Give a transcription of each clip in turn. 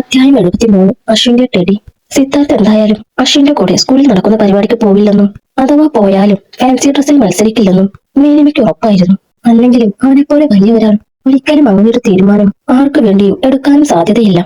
അധ്യായം എഴുപത്തിമൂന്ന് അശ്വിന്റെ ടെടി സിദ്ധാർത്ഥ് എന്തായാലും അശ്വിന്റെ കൂടെ സ്കൂളിൽ നടക്കുന്ന പരിപാടിക്ക് പോവില്ലെന്നും അഥവാ പോയാലും ഫാൻസി ഡ്രസ്സിൽ മത്സരിക്കില്ലെന്നും മേനിമയ്ക്ക് ഉറപ്പായിരുന്നു. അല്ലെങ്കിലും അവനെപ്പോലെ വലിയ ഒരാൾ ഒരിക്കലും അങ്ങനൊരു തീരുമാനം ആർക്കു വേണ്ടിയും എടുക്കാനും സാധ്യതയില്ല.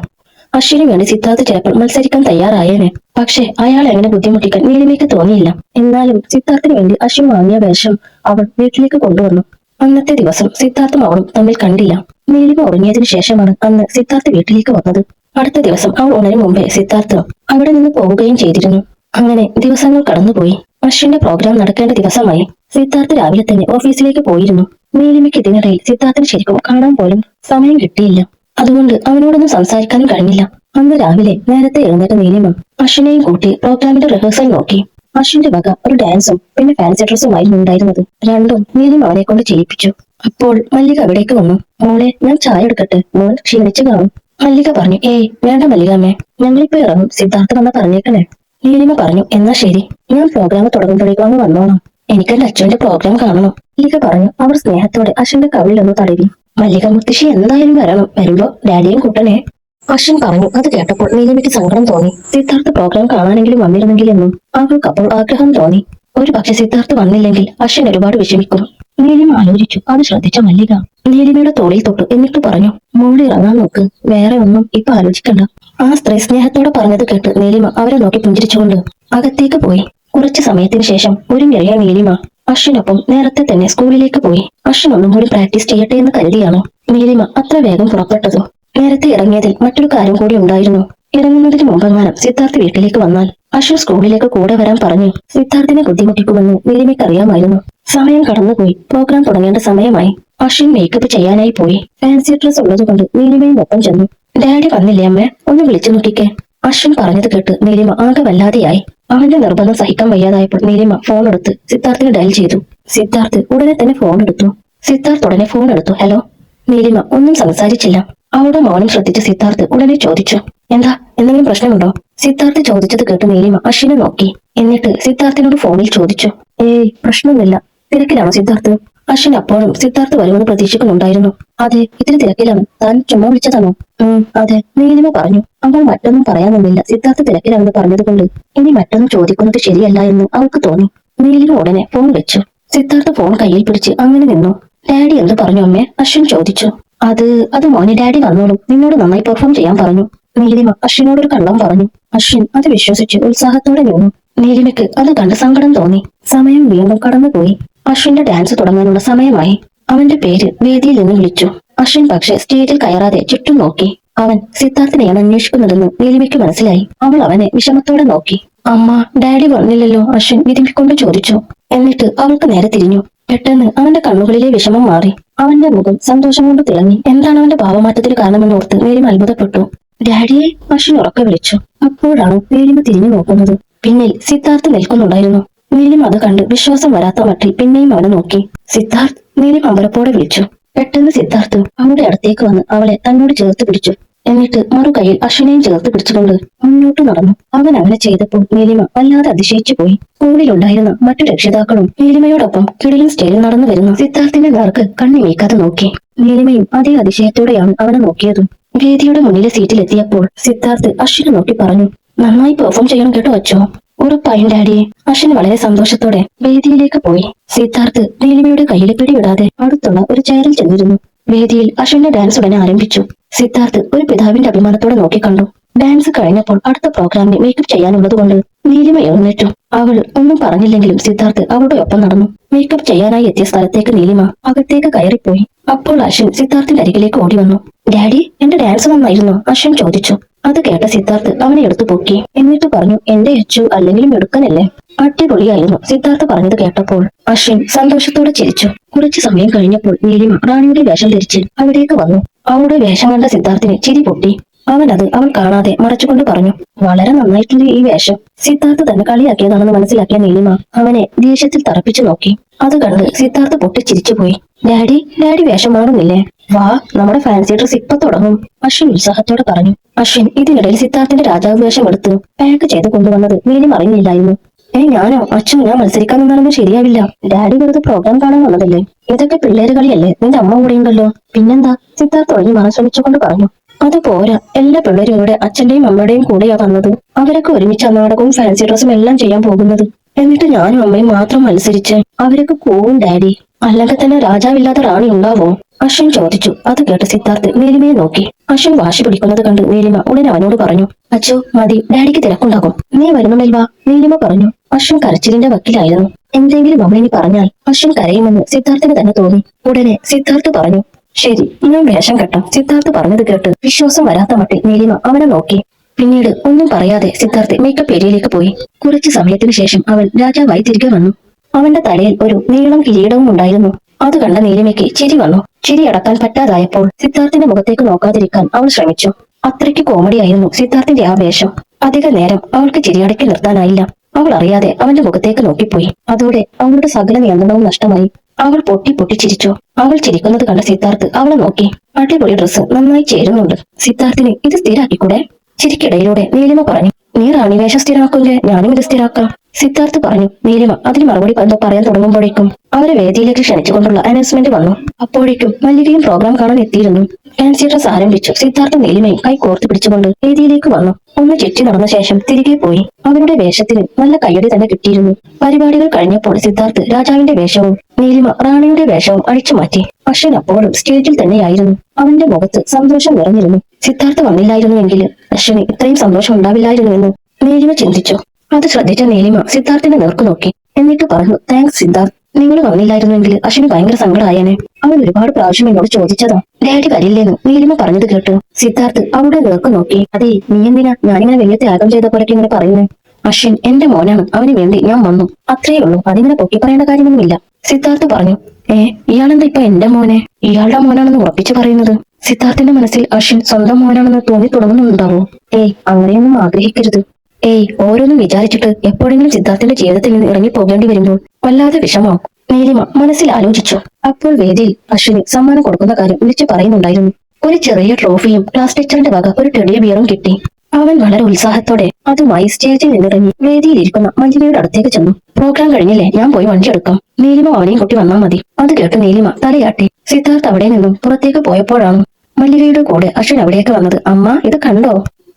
അശ്വിന് വേണ്ടി സിദ്ധാർത്ഥ് ചിലപ്പോൾ മത്സരിക്കാൻ തയ്യാറായേനെ. പക്ഷേ അയാൾ എങ്ങനെ ബുദ്ധിമുട്ടിക്കാൻ നീലിമയ്ക്ക് തോന്നിയില്ല. എന്നാലും സിദ്ധാർത്ഥിന് വേണ്ടി അശ്വിൻ വാങ്ങിയ വേഷം അവൾ വീട്ടിലേക്ക് കൊണ്ടുവന്നു. അന്നത്തെ ദിവസം സിദ്ധാർത്ഥും അവളും തമ്മിൽ കണ്ടില്ല. നീലിമ ഉറങ്ങിയതിനു ശേഷമാണ് അന്ന് സിദ്ധാർത്ഥ് വീട്ടിലേക്ക് വന്നത്. അടുത്ത ദിവസം അവൾ ഉണരും മുമ്പേ സിദ്ധാർത്ഥ് അവിടെ നിന്ന് പോവുകയും ചെയ്തിരുന്നു. അങ്ങനെ ദിവസങ്ങൾ കടന്നുപോയി. അശ്വിന്റെ പ്രോഗ്രാം നടക്കേണ്ട ദിവസമായി സിദ്ധാർത്ഥ് രാവിലെ തന്നെ ഓഫീസിലേക്ക് പോയിരുന്നു. നീലിമയ്ക്ക് ഇതിനിടയിൽ സിദ്ധാർത്ഥിന് ശരിക്കും കാണാൻ പോലും സമയം കിട്ടിയില്ല. അതുകൊണ്ട് അവനോടൊന്നും സംസാരിക്കാനും കഴിഞ്ഞില്ല. അന്ന് രാവിലെ നേരത്തെ എഴുന്നേറ്റ നീലിമ അശ്വിനെയും കൂട്ടി പ്രോഗ്രാമിന്റെ റിഹേഴ്സൽ നോക്കി. അശ്വിന്റെ വക ഒരു ഡാൻസും പിന്നെ ഫാൻസി ഡ്രസ്സുമായിരുന്നു ഉണ്ടായിരുന്നത്. രണ്ടും നീലിമ അവനെ കൊണ്ട് ചെയ്യിപ്പിച്ചു. അപ്പോൾ മല്ലിക അവിടേക്ക് വന്നു. മോളെ ഞാൻ ചായ എടുക്കട്ടെ. മോൾ ക്ഷീണിച്ചു കാണും. മല്ലിക പറഞ്ഞു ഏയ് വേണ്ട മല്ലികാമ്മേ ഞങ്ങളിപ്പോ ഇറങ്ങും. സിദ്ധാർത്ഥ വന്ന പറഞ്ഞേക്കണേ. നീലിമ പറഞ്ഞു എന്നാ ശരി. ഞാൻ പ്രോഗ്രാം തുടങ്ങുമ്പോഴേക്കും അങ്ങ് വന്നോണം. എനിക്കെന്റെ അച്ഛന്റെ പ്രോഗ്രാം കാണണം. മല്ലിക പറഞ്ഞു അവർ സ്നേഹത്തോടെ അശ്വിന്റെ കവിളിലൊന്ന് തടവി. മല്ലിക മുത്തശ്ശി എന്തായാലും വരണം. വരുമ്പോ ഡാഡിയും കൂട്ടണേ അശ്വൻ പറഞ്ഞു അത് കേട്ടപ്പോൾ നീലിമയ്ക്ക് സങ്കടം തോന്നി. സിദ്ധാർത്ഥ പ്രോഗ്രാം കാണാനെങ്കിലും വന്നിരുന്നെങ്കിലെന്നും അവൾക്ക് അപ്പോൾ ആഗ്രഹം തോന്നി. ഒരു പക്ഷെ സിദ്ധാർത്ഥ് വന്നില്ലെങ്കിൽ അശ്വൻ ഒരുപാട് വിഷമിക്കും. നീലിമ ആലോചിച്ചു. അത് ശ്രദ്ധിച്ച മല്ലിക. നീലിമയുടെ തോളിൽ തൊട്ടു. എന്നിട്ട് പറഞ്ഞു മോളി ഇറങ്ങാൻ നോക്ക്. വേറെ ഒന്നും ഇപ്പൊ ആലോചിക്കണ്ട. ആ സ്ത്രീ സ്നേഹത്തോടെ പറഞ്ഞത് കേട്ട് നീലിമ അവരെ നോക്കി പുഞ്ചിരിച്ചുകൊണ്ട് അകത്തേക്ക് പോയി. കുറച്ചു സമയത്തിന് ശേഷം ഒരു നിറയ നീലിമ അശ്വിനൊപ്പം നേരത്തെ തന്നെ സ്കൂളിലേക്ക് പോയി. അശ്വിൻ ഒന്നും കൂടി പ്രാക്ടീസ് ചെയ്യട്ടെ എന്ന് കരുതിയാണ് നീലിമ അത്ര വേഗം പുറപ്പെട്ടത് നേരത്തെ ഇറങ്ങിയതിൽ മറ്റൊരു കാര്യം കൂടി ഉണ്ടായിരുന്നു. ഇറങ്ങുന്നതിന് മുമ്പെങ്ങാനും സിദ്ധാർത്ഥ് വീട്ടിലേക്ക് വന്നാൽ അശു സ്കൂളിലേക്ക് കൂടെ വരാൻ പറഞ്ഞു സിദ്ധാർത്ഥിനെ ബുദ്ധിമുട്ടിക്കുമെന്ന് നീലിമയ്ക്ക് അറിയാമായിരുന്നു സമയം കടന്നുപോയി. പ്രോഗ്രാം തുടങ്ങേണ്ട സമയമായി. അശ്വിൻ മേക്കപ്പ് ചെയ്യാനായി പോയി. ഫാൻസി ഡ്രസ് ഉള്ളതുകൊണ്ട് നീലിമയും ഒപ്പം ചെന്നു. ഡാഡി വന്നില്ലേ അമ്മേ? ഒന്ന് വിളിച്ചു നോക്കിക്കേ. അശ്വിൻ പറഞ്ഞത് കേട്ട് നീലിമ ആകെ വല്ലാതെയായി. അവന്റെ നിർബന്ധം സഹിക്കാൻ വയ്യാതായപ്പോൾ നീലിമ ഫോൺ എടുത്ത് സിദ്ധാർത്ഥിന് ഡയൽ ചെയ്തു. സിദ്ധാർത്ഥ് ഉടനെ തന്നെ ഫോൺ എടുത്തു? സിദ്ധാർത്ഥ് ഉടനെ ഫോൺ എടുത്തു. ഹലോ? നീലിമ ഒന്നും സംസാരിച്ചില്ല. അവളുടെ മൗനം ശ്രദ്ധിച്ച സിദ്ധാർത്ഥ് ഉടനെ ചോദിച്ചു. എന്താ? എന്തെങ്കിലും പ്രശ്നമുണ്ടോ? സിദ്ധാർത്ഥ് ചോദിച്ചത് കേട്ട് നീലിമ അശ്വിനെ നോക്കി. എന്നിട്ട് സിദ്ധാർത്ഥിനോട് ഫോണിൽ ചോദിച്ചു. ഏയ് പ്രശ്നമൊന്നുമില്ല. തിരക്കിലാണോ സിദ്ധാർത്ഥ്? അശ്വിൻ അപ്പോഴും സിദ്ധാർത്ഥ് വരുമെന്ന് പ്രതീക്ഷിക്കുന്നുണ്ടായിരുന്നു. അതെ ഇത്തിരി തിരക്കിലാണ്. താൻ ചുമ്മാ വിളിച്ചതാണോ? ഉം അതെ നീലിമ പറഞ്ഞു. അവൾ മറ്റൊന്നും പറയാനൊന്നുമില്ല. സിദ്ധാർത്ഥ തിരക്കിലാണെന്ന് പറഞ്ഞതുകൊണ്ട് ഇനി മറ്റൊന്നും ചോദിക്കുന്നത് ശരിയല്ല എന്ന് അവൾക്ക് തോന്നി. നീലിമ ഉടനെ ഫോൺ വെച്ചു. സിദ്ധാർത്ഥ ഫോൺ കയ്യിൽ പിടിച്ച് അങ്ങനെ നിന്നു. ഡാഡി എന്ത് പറഞ്ഞു അമ്മേ? അശ്വിൻ ചോദിച്ചു. അത് അത് മോനെ ഡാഡി വന്നോളും. നിന്നോട് നന്നായി പെർഫോം ചെയ്യാൻ പറഞ്ഞു. നീലിമ അശ്വിനോടൊരു കള്ളം പറഞ്ഞു. അശ്വിൻ അത് വിശ്വസിച്ച് ഉത്സാഹത്തോടെ നിന്നു. നീലിമയ്ക്ക് അത് കണ്ട് സങ്കടം തോന്നി. സമയം വീണ്ടും കടന്നുപോയി. അശ്വിന്റെ ഡാൻസ് തുടങ്ങാനുള്ള സമയമായി. അവന്റെ പേര് വേദിയിൽ നിന്ന് വിളിച്ചു. അശ്വിൻ പക്ഷെ സ്റ്റേജിൽ കയറാതെ ചുറ്റും നോക്കി. അവൻ സിദ്ധാർത്ഥനെയാണ് അന്വേഷിക്കുന്നതെന്ന് നീലിമയ്ക്ക് മനസ്സിലായി. അവൾ അവനെ വിഷമത്തോടെ നോക്കി. അമ്മ ഡാഡി വന്നില്ലല്ലോ അശ്വിൻ വിരുമ്പിക്കൊണ്ട് ചോദിച്ചു. എന്നിട്ട് അവൾക്ക് നേരെ തിരിഞ്ഞു. പെട്ടെന്ന് അവന്റെ കണ്ണുകളിലെ വിഷമം മാറി. അവന്റെ മുഖം സന്തോഷം കൊണ്ട് തിളങ്ങി. എന്താണ് അവന്റെ ഭാവമാറ്റത്തിന് കാരണമെന്ന് ഓർത്ത് നീലിമ അത്ഭുതപ്പെട്ടു. ഡാഡിയെ അശ്വിൻ ഉറക്കെ വിളിച്ചു. അപ്പോഴാണ് നീലിമ തിരിഞ്ഞു നോക്കുന്നത്. പിന്നിൽ സിദ്ധാർത്ഥ് നിൽക്കുന്നുണ്ടായിരുന്നു. നീലിമ അത് കണ്ട് വിശ്വാസം വരാത്ത മട്ടിൽ പിന്നെയും അവനെ നോക്കി. സിദ്ധാർത്ഥ് നീലിമ അമ്പലപ്പോടെ വിളിച്ചു. പെട്ടെന്ന് സിദ്ധാർത്ഥ് അവളുടെ അടുത്തേക്ക് വന്ന് അവളെ തന്നോട് ചേർത്ത് പിടിച്ചു. എന്നിട്ട് മറു കൈയിൽ അശ്വിനെയും ചേർത്ത് പിടിച്ചുകൊണ്ട് മുന്നോട്ട് നടന്നു. അവൻ അങ്ങനെ ചെയ്തപ്പോൾ നീലിമ വല്ലാതെ അതിശയിച്ചു പോയി. സ്കൂളിലുണ്ടായിരുന്ന മറ്റു രക്ഷിതാക്കളും നീലിമയോടൊപ്പം കിടിലും സ്റ്റേജിൽ നടന്നു വരുന്ന സിദ്ധാർത്ഥിന്റെ നേർക്ക് കണ്ണി വീക്കാതെ നോക്കി. നീലിമയും അതേ അതിശയത്തോടെയാണ് അവനെ നോക്കിയത്. വേദിയുടെ മുന്നിലെ സീറ്റിൽ എത്തിയപ്പോൾ സിദ്ധാർത്ഥ് അശ്വിനെ നോക്കി പറഞ്ഞു നന്നായി പെർഫോം ചെയ്യണം കേട്ടോ അച്ചോ ഉറപ്പായും ഡാഡിയെ. അശ്വിൻ വളരെ സന്തോഷത്തോടെ വേദിയിലേക്ക് പോയി. സിദ്ധാർത്ഥ് നീലിമയുടെ കയ്യിൽ പിടിവിടാതെ അടുത്തുള്ള ഒരു ചെയറിൽ ചെന്നിരുന്നു. വേദിയിൽ അശ്വിന്റെ ഡാൻസ് ഉടനെ ആരംഭിച്ചു. സിദ്ധാർത്ഥ് ഒരു പിതാവിന്റെ അഭിമാനത്തോടെ നോക്കിക്കണ്ടു. ഡാൻസ് കഴിഞ്ഞപ്പോൾ അടുത്ത പ്രോഗ്രാമിന് മേക്കപ്പ് ചെയ്യാനുള്ളതുകൊണ്ട് നീലിമ എഴുന്നേറ്റു. അവൾ ഒന്നും പറഞ്ഞില്ലെങ്കിലും സിദ്ധാർത്ഥ് അവളുടെ ഒപ്പം നടന്നു. മേക്കപ്പ് ചെയ്യാനായി എത്തിയ സ്ഥലത്തേക്ക് നീലിമ അകത്തേക്ക് കയറിപ്പോയി. അപ്പോൾ അശ്വിൻ സിദ്ധാർത്ഥിന്റെ അരികിലേക്ക് ഓടി വന്നു. ഡാഡി എന്റെ ഡാൻസ് നന്നായിരുന്നു? അശ്വിൻ ചോദിച്ചു. അത് കേട്ട സിദ്ധാർത്ഥ് അവനെ എടുത്തു പൊക്കി. എന്നിട്ട് പറഞ്ഞു എന്റെ അച്ചു അല്ലെങ്കിലും എടുക്കനല്ലേ അടിപൊളിയായിരുന്നു സിദ്ധാർത്ഥ് പറഞ്ഞത് കേട്ടപ്പോൾ. അശ്വിൻ സന്തോഷത്തോടെ ചിരിച്ചു. കുറച്ചു സമയം കഴിഞ്ഞപ്പോൾ നീലിമ റാണിയുടെ വേഷം ധരിച്ച് അവിടേക്ക് വന്നു. അവളുടെ വേഷം കണ്ട സിദ്ധാർത്ഥിന് ചിരി പൊട്ടി. അവൻ അത് അവൾ കാണാതെ മറച്ചുകൊണ്ട് പറഞ്ഞു വളരെ നന്നായിട്ടുണ്ട് ഈ വേഷം. സിദ്ധാർത്ഥ് തന്നെ കളിയാക്കിയതാണെന്ന് മനസ്സിലാക്കിയ നീലിമ അവനെ ദേഷ്യത്തിൽ തറപ്പിച്ചു നോക്കി. അത് കണ്ട് സിദ്ധാർത്ഥ് പൊട്ടിച്ചിരിച്ചുപോയി. ഡാഡി ഡാഡി വേഷം മാറുന്നില്ലേ? വാ നമ്മുടെ ഫാൻസി ഡ്രസ് ഇപ്പൊ തുടങ്ങും അശ്വിൻ ഉത്സാഹത്തോടെ പറഞ്ഞു. അശ്വിൻ ഇതിനിടയിൽ സിദ്ധാർത്ഥിന്റെ രാജാവ് വേഷം എടുത്ത്. പാക്ക് ചെയ്ത് കൊണ്ടുവന്നത് നീലിമ അറിഞ്ഞില്ലായിരുന്നു. ഏ ഞാനോ? അച്ഛൻ ഞാൻ മത്സരിക്കാൻ നിന്നാലൊന്നും ശരിയാവില്ല. ഡാഡി വെറുതെ പ്രോഗ്രാം കാണാൻ വന്നതല്ലേ? ഇതൊക്കെ പിള്ളേര് കളിയല്ലേ? നിന്റെ അമ്മ കൂടെയുണ്ടല്ലോ. പിന്നെന്താ? സിദ്ധാർത്ഥ് ഒഴിഞ്ഞു മാറാൻ ശ്രമിച്ചുകൊണ്ട് പറഞ്ഞു. അത് പോരാ. എല്ലാ പിള്ളേരും ഇവിടെ അച്ഛന്റെയും അമ്മയുടെയും കൂടെയാ വന്നത്. അവരൊക്കെ ഒരുമിച്ച് നാടകവും ഫാൻസി ഡ്രസ്സും എല്ലാം ചെയ്യാൻ പോകുന്നത്. എന്നിട്ട് ഞാനും അമ്മയും മാത്രം മത്സരിച്ച് അവരൊക്കെ പോവും ഡാഡി. അല്ലെങ്കിൽ തന്നെ രാജാവില്ലാത്ത റാണി ഉണ്ടാവോ? അശ്വൻ ചോദിച്ചു. അത് കേട്ട് സിദ്ധാർത്ഥ് നീലിമയെ നോക്കി. അശ്വൻ വാശി പിടിക്കുന്നത് കണ്ട് നീലിമ ഉടനെ അവനോട് പറഞ്ഞു അച്ഛോ മതി. ഡാഡിക്ക് തിരക്കുണ്ടാകും. നീ വരുന്നുണ്ടെങ്കിൽ വാ നീലിമ പറഞ്ഞു അശ്വൻ കരച്ചിലിന്റെ വക്കിലായിരുന്നു. എന്തെങ്കിലും ഇനി പറഞ്ഞാൽ അശ്വൻ കരയുമെന്ന് സിദ്ധാർത്ഥിന് തന്നെ തോന്നി. ഉടനെ സിദ്ധാർത്ഥ് പറഞ്ഞു ശരി ഞാൻ വേഷം കെട്ടാം. സിദ്ധാർത്ഥ് പറഞ്ഞത് കേട്ട് വിശ്വാസം വരാത്ത മട്ടിൽ നീലിമ അവനെ നോക്കി. പിന്നീട് ഒന്നും പറയാതെ സിദ്ധാർത്ഥ് മേക്കപ്പ് ഏരിയയിലേക്ക് പോയി. കുറച്ചു സമയത്തിനു ശേഷം അവൻ രാജാവായി തിരികെ വന്നു. അവന്റെ തലയിൽ ഒരു നീളം കിരീടവും ഉണ്ടായിരുന്നു. അത് കണ്ട നീലിമയ്ക്ക് ചിരി വന്നു. ചിരി അടക്കാൻ പറ്റാതായപ്പോൾ സിദ്ധാർത്ഥിന്റെ മുഖത്തേക്ക് നോക്കാതിരിക്കാൻ അവൾ ശ്രമിച്ചു. അത്രയ്ക്ക് കോമഡിയായിരുന്നു സിദ്ധാർത്ഥിന്റെ ആ വേഷം. അധിക നേരം അവൾക്ക് ചിരിയടക്കി നിർത്താനായില്ല. അവൾ അറിയാതെ അവന്റെ മുഖത്തേക്ക് നോക്കിപ്പോയി. അതോടെ അവളുടെ സകല നിയന്ത്രണവും നഷ്ടമായി. അവൾ പൊട്ടി പൊട്ടി ചിരിച്ചു. അവൾ ചിരിക്കുന്നത് കണ്ട സിദ്ധാർത്ഥ് അവളെ നോക്കി. അടിപൊളി ഡ്രസ്സ് നന്നായി ചേരുന്നുണ്ട്. സിദ്ധാർത്ഥിന് ഇത് സ്ഥിരാക്കിക്കൂടെ? ചിരിക്കിടയിലൂടെ നീലിമ പറഞ്ഞു. നീ റാണി വേഷം സ്ഥിരാക്കൂലേ ഞാനും ഇത് സ്ഥിരാക്കാം. സിദ്ധാർത്ഥ് പറഞ്ഞു നീലിമ അതിന് മറുപടി എന്തോ പറയാൻ തുടങ്ങുമ്പോഴേക്കും അവരെ വേദിയിലേക്ക് ക്ഷണിച്ചുകൊണ്ടുള്ള അനൗൺസ്മെന്റ് വന്നു. അപ്പോഴേക്കും മല്ലികയും പ്രോഗ്രാം കാണാൻ എത്തിയിരുന്നു. ഫാൻസി ഡ്രസ് ആരംഭിച്ചു. സിദ്ധാർത്ഥ നീലിമയും കൈ കോർത്ത് പിടിച്ചുകൊണ്ട് വേദിയിലേക്ക് വന്നു. ഒന്ന് ചുറ്റി നടന്ന ശേഷം തിരികെ പോയി. അവരുടെ വേഷത്തിന് നല്ല കയ്യടി തന്നെ കിട്ടിയിരുന്നു. പരിപാടികൾ കഴിഞ്ഞപ്പോൾ സിദ്ധാർത്ഥ് രാജാവിന്റെ വേഷവും നീലിമ റാണിയുടെ വേഷവും അഴിച്ചു മാറ്റി. അശ്വൻ അപ്പോഴും സ്റ്റേജിൽ തന്നെയായിരുന്നു. അവന്റെ മുഖത്ത് സന്തോഷം നിറഞ്ഞിരുന്നു. സിദ്ധാർത്ഥ വന്നില്ലായിരുന്നുവെങ്കിൽ അശ്വിന് ഇത്രയും സന്തോഷം ഉണ്ടാവില്ലായിരുന്നുവെന്ന് നീലിമ ചിന്തിച്ചു. അത് ശ്രദ്ധിച്ച നീലിമ സിദ്ധാർത്ഥിനെ നേർക്കു നോക്കി. എന്നിട്ട് പറഞ്ഞു താങ്ക്സ് സിദ്ധാർത്ഥ്. നിങ്ങൾ വന്നില്ലായിരുന്നുവെങ്കിൽ അശ്വിന് ഭയങ്കര സങ്കടമായേനെ. അവൻ ഒരുപാട് പ്രാവശ്യം എന്നോട് ചോദിച്ചതാ. ഡാഡി വരില്ലേന്ന് നീലിമ പറഞ്ഞത് കേട്ടു. സിദ്ധാർത്ഥ് അവിടെ നേർക്കു നോക്കി. അതെ നീ എന്തിനാ ഞാനിങ്ങനെ വലിയ ത്യാഗം ചെയ്ത പോലെ ഇങ്ങനെ പറയുന്നു? അശ്വിൻ എന്റെ മോനാണ്. അവന് വേണ്ടി ഞാൻ വന്നു. അത്രയേ ഉള്ളൂ. അതിങ്ങനെ പൊക്കി പറയേണ്ട കാര്യമൊന്നുമില്ല. സിദ്ധാർത്ഥ് പറഞ്ഞു ഏ ഇയാളെന്താ ഇപ്പൊ എന്റെ മോനെ? ഇയാളുടെ മോനാണെന്ന് ഉറപ്പിച്ചു പറയുന്നത്? സിദ്ധാർത്ഥിന്റെ മനസ്സിൽ അശ്വിൻ സ്വന്തം മോനാണെന്ന് തോന്നി തുടങ്ങുന്നുണ്ടാവോ ഏയ് അങ്ങനെയൊന്നും ആഗ്രഹിക്കരുത്. ഏയ് ഓരോന്നും വിചാരിച്ചിട്ട് എപ്പോഴെങ്കിലും സിദ്ധാർത്ഥന്റെ ജീവിതത്തിൽ നിന്ന് ഇറങ്ങി പോകേണ്ടി വരുമ്പോൾ വല്ലാതെ വിഷമാവും നീലിമ മനസ്സിൽ ആലോചിച്ചു? അപ്പോൾ വേദിയിൽ അശ്വിന് സമ്മാനം കൊടുക്കുന്ന കാര്യം വിളിച്ചു പറയുന്നുണ്ടായിരുന്നു. ഒരു ചെറിയ ട്രോഫിയും ക്ലാസ് ടീച്ചറിന്റെ വക ഒരു ടെടിയ ബിയറും കിട്ടി. അവൻ വളരെ ഉത്സാഹത്തോടെ അതുമായി സ്റ്റേജിൽ നിന്നിറങ്ങി വേദിയിലിരിക്കുന്ന മഞ്ജുലയുടെ അടുത്തേക്ക് ചെന്നു. പ്രോഗ്രാം കഴിഞ്ഞില്ലേ? ഞാൻ പോയി വണ്ടി എടുക്കാം. നീലിമ അവനെയും കുട്ടി വന്നാൽ മതി. അത് കേട്ട് നീലിമ തലയാട്ടി. സിദ്ധാർത്ഥ് അവിടെ നിന്നും പുറത്തേക്ക് പോയപ്പോഴാണ് മല്ലികയുടെ കൂടെ അശ്വിൻ അവിടേക്ക് വന്നത്. അമ്മ ഇത് കണ്ടോ?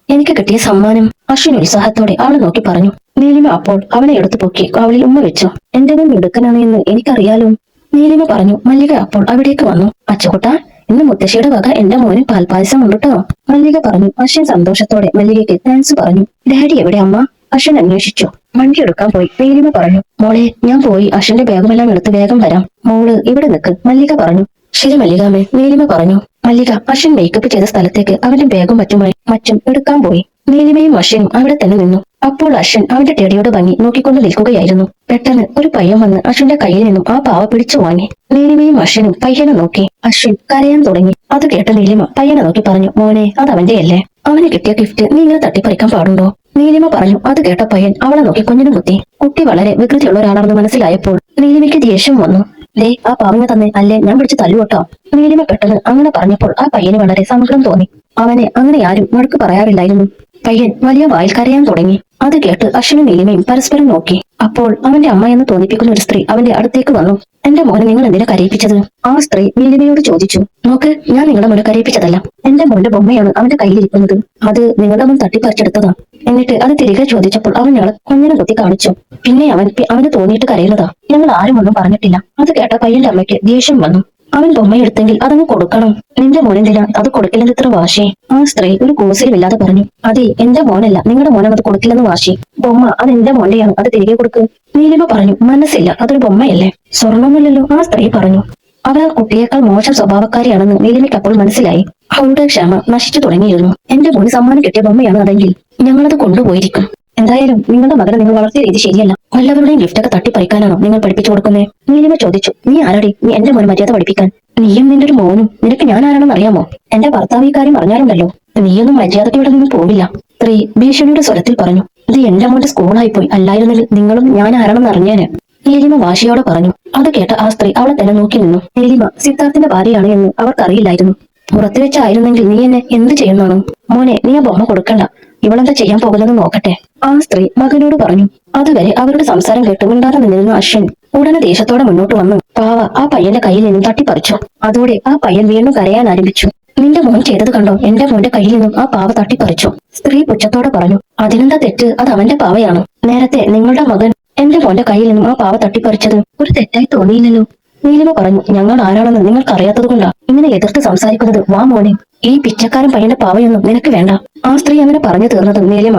എനിക്ക് കിട്ടിയ സമ്മാനം അശ്വിൻ ഉത്സാഹത്തോടെ അവളെ നോക്കി പറഞ്ഞു. നീലിമ അപ്പോൾ അവനെ എടുത്തു പൊക്കി അവളിൽ ഉമ്മ വെച്ചു. എന്റെ മുൻ മിടുക്കനാണ് എന്ന് എനിക്കറിയാലോ? നീലിമ പറഞ്ഞു. മല്ലിക അപ്പോൾ അവിടേക്ക് വന്നു. അച്ചുകുട്ട ഇന്ന് മുത്തശ്ശിയുടെ വക എന്റെ മോന് പാൽപായസം ഉണ്ട് മല്ലിക പറഞ്ഞു. അശ്വിൻ സന്തോഷത്തോടെ മല്ലികയ്ക്ക് താങ്ക്സ് പറഞ്ഞു. ഡാഡി എവിടെ അമ്മ? അശ്വിൻ അന്വേഷിച്ചു. വണ്ടി എടുക്കാൻ പോയി നീലിമ പറഞ്ഞു. മോളെ ഞാൻ പോയി അശ്വിന്റെ ബാഗുമെല്ലാം എടുത്ത് വേഗം വരാം. മോൾ ഇവിടെ നിൽക്ക് മല്ലിക പറഞ്ഞു. ശരി മല്ലികാമേ നീലിമ പറഞ്ഞു. മല്ലിക അശ്വിൻ മേക്കപ്പ് ചെയ്ത സ്ഥലത്തേക്ക് അവന്റെ ബാഗും മറ്റുമായി മറ്റും എടുക്കാൻ പോയി. നീലിമയും അശ്വിനും അവിടെ തന്നെ നിന്നു. അപ്പോൾ അശ്വിൻ അവന്റെ ടെടിയോട് ഭംഗി നോക്കിക്കൊണ്ട് നിൽക്കുകയായിരുന്നു. പെട്ടെന്ന് ഒരു പയ്യൻ വന്ന് അശ്വിന്റെ കയ്യിൽ നിന്നും ആ പാവ പിടിച്ചു വാങ്ങി. നീലിമയും അശ്വിനും പയ്യനെ നോക്കി. അശ്വിൻ കരയാൻ തുടങ്ങി. അത് കേട്ട നീലിമ പയ്യനെ നോക്കി പറഞ്ഞു മോനെ അത് അവന്റെയല്ലേ അവന് കിട്ടിയ ഗിഫ്റ്റ് നീ ഇങ്ങനെ തട്ടിപ്പറിക്കാൻ പാടുണ്ടോ? നീലിമ പറഞ്ഞു അത് കേട്ട പയ്യൻ അവളെ നോക്കി കുഞ്ഞിനു കുത്തി കുട്ടി വളരെ വികൃതിയുള്ള ഒരാളാണെന്ന് മനസ്സിലായപ്പോൾ നീലിമയ്ക്ക് ദേഷ്യം വന്നു. ദേ ആ പാവിനെ തന്നെ അല്ലേ ഞാൻ പിടിച്ച് തല്ലുകൊട്ടോ നീലിമ പെട്ടെന്ന് അങ്ങനെ പറഞ്ഞപ്പോൾ ആ പയ്യന് വളരെ സങ്കടം തോന്നി. അവനെ അങ്ങനെ ആരും വഴക്ക് പറയാറില്ലായിരുന്നു. പയ്യൻ വലിയ വായിൽ കരയാൻ തുടങ്ങി. അത് കേട്ട് അശ്വിനും നീലിമയും പരസ്പരം നോക്കി. അപ്പോൾ അവന്റെ അമ്മ എന്ന് തോന്നിപ്പിക്കുന്ന ഒരു സ്ത്രീ അവന്റെ അടുത്തേക്ക് വന്നു. എന്റെ മോനെ നിങ്ങൾ എന്തിനാ കരയിപ്പിച്ചത്? ആ സ്ത്രീ നീലിമയോട് ചോദിച്ചു. നോക്ക് ഞാൻ നിങ്ങളുടെ മോനെ കരയിപ്പിച്ചതല്ല. എന്റെ മോന്റെ ബൊമ്മയാണ് അവന്റെ കയ്യിലിരിക്കുന്നത്. അത് നിങ്ങളുടെ മോൻ തട്ടിപ്പറിച്ചെടുത്തതാ. എന്നിട്ട് അത് തിരികെ ചോദിച്ചപ്പോൾ അവൻ ഞങ്ങളെ കുഞ്ഞിനെ കുത്തി കാണിച്ചു. പിന്നെ അവൻ അവന് തോന്നിയിട്ട് കരയുന്നതാ. ഞങ്ങൾ ആരും ഒന്നും പറഞ്ഞിട്ടില്ല. അത് കേട്ട പയ്യന്റെ അമ്മയ്ക്ക് ദേഷ്യം വന്നു. അവൻ ബൊമ്മയെടുത്തെങ്കിൽ അതങ്ങ് കൊടുക്കണം. നിന്റെ മോനെന്തിനാ അത് കൊടുക്കില്ലെന്ന് ഇത്ര വാശി? ആ സ്ത്രീ ഒരു കൂസലുമില്ലാതെ പറഞ്ഞു. അതെ എന്റെ മോനല്ല. നിങ്ങളുടെ മോനെ അത് കൊടുക്കില്ലെന്ന് വാശി. ബൊമ്മ അത് എന്റെ മോന്റെയാണ്. അത് തിരികെ കൊടുക്ക്. നീലിമ പറഞ്ഞു. മനസ്സില്ല അതൊരു ബൊമ്മയല്ലേ? സ്വർണമൊന്നുമില്ലല്ലോ ആ സ്ത്രീ പറഞ്ഞു. അവർ ആ കുട്ടിയേക്കാൾ മോശം സ്വഭാവക്കാരിയാണെന്ന് നീലിമയ്ക്ക് അപ്പോൾ മനസ്സിലായി. അവളുടെ ക്ഷമ നശിച്ചു തുടങ്ങിയിരുന്നു. എന്റെ മോന് സമ്മാനം കിട്ടിയ ബൊമ്മയാണ് അതെങ്കിൽ ഞങ്ങളത് കൊണ്ടുപോയിരിക്കും. എന്തായാലും നിങ്ങളുടെ മകനെ നിങ്ങൾ വളർത്തിയ രീതി ശരിയല്ല. വല്ലവരുടെയും ലിഫ്റ്റൊക്കെ തട്ടിപ്പറിക്കാനാണോ നിങ്ങൾ പഠിപ്പിച്ചു കൊടുക്കുന്നേ? നീലിമ ചോദിച്ചു നീ ആരാടി? നീ എന്റെ മോനെ മര്യാദ പഠിപ്പിക്കാൻ. നീയും നിന്റെ ഒരു മോനും. നിനക്ക് ഞാൻ ആരാണെന്ന് അറിയാമോ? എന്റെ ഭർത്താവ് ഈ കാര്യം പറഞ്ഞാലുണ്ടല്ലോ നീയൊന്നും മര്യാദയ്ക്ക് ഇവിടെ നിന്ന് പോവില്ല. സ്ത്രീ ഭീഷണിയുടെ സ്വരത്തിൽ പറഞ്ഞു ഇത് എന്റെ മോന്റെ സ്കൂളായി പോയി അല്ലായിരുന്നെങ്കിൽ നിങ്ങളും ഞാൻ ആരാണെന്ന് അറിഞ്ഞേനെ. നീലിമ വാശിയോടെ പറഞ്ഞു അത് കേട്ട ആ സ്ത്രീ അവളെ തന്നെ നോക്കി നിന്നു. നീലിമ സിദ്ധാർത്ഥിന്റെ ഭാര്യയാണ് എന്ന് അവർക്കറിയില്ലായിരുന്നു. പുറത്തു വെച്ചായിരുന്നെങ്കിൽ നീ എന്നെ എന്ത് ചെയ്യുന്നതാണ്? മോനെ നീ ആ ബോമ കൊടുക്കണ്ട. ഇവളെന്താ ചെയ്യാൻ പോകുന്നത് നോക്കട്ടെ. ആ സ്ത്രീ മകനോട് പറഞ്ഞു അതുവരെ അവരുടെ സംസാരം കേട്ട് മിണ്ടാതെ നിന്നിരുന്ന അശ്വൻ. ഉടനെ ദേഷ്യത്തോടെ മുന്നോട്ട് വന്നു. പാവ ആ പയ്യന്റെ കയ്യിൽ നിന്നും തട്ടിപ്പറിച്ചു. അതോടെ ആ പയ്യൻ വീണ്ടും കരയാൻ ആരംഭിച്ചു. നിന്റെ മോൻ ചെയ്തത് കണ്ടോ? എന്റെ മോന്റെ കയ്യിൽ നിന്നും ആ പാവ തട്ടിപ്പറിച്ചു. സ്ത്രീ പുച്ഛത്തോടെ പറഞ്ഞു അതിനെന്താ തെറ്റ്? അത് അവന്റെ പാവയാണ്. നേരത്തെ നിങ്ങളുടെ മകൻ എന്റെ മോന്റെ കയ്യിൽ നിന്നും ആ പാവ തട്ടിപ്പറിച്ചത് ഒരു തെറ്റായി തോന്നിയില്ലല്ലോ. നീലിമ പറഞ്ഞു ഞങ്ങൾ ആരാണെന്ന് നിങ്ങൾക്ക് അറിയാത്തത് കൊണ്ടാ. ഇങ്ങനെ എതിർത്ത് സംസാരിക്കുന്നത് വാ മോനെ. ഈ പിച്ചക്കാരൻ പയ്യന്റെ പാവയൊന്നും നിനക്ക് വേണ്ട. ആ സ്ത്രീ അങ്ങനെ പറഞ്ഞു തീർന്നത് നീലിമ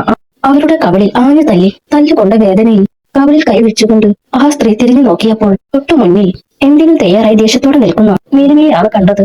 അവളുടെ കവളിൽ ആഞ്ഞു തല്ലി തല്ലുകൊണ്ട വേദനയിൽ കവളിൽ കൈവച്ചുകൊണ്ട് ആ സ്ത്രീ തിരിഞ്ഞു നോക്കിയപ്പോൾ തൊട്ടു മുന്നിൽ എന്തിനും തയ്യാറായി ദേഷ്യത്തോടെ നിൽക്കുന്ന നീലിമയെയാണ് കണ്ടത്.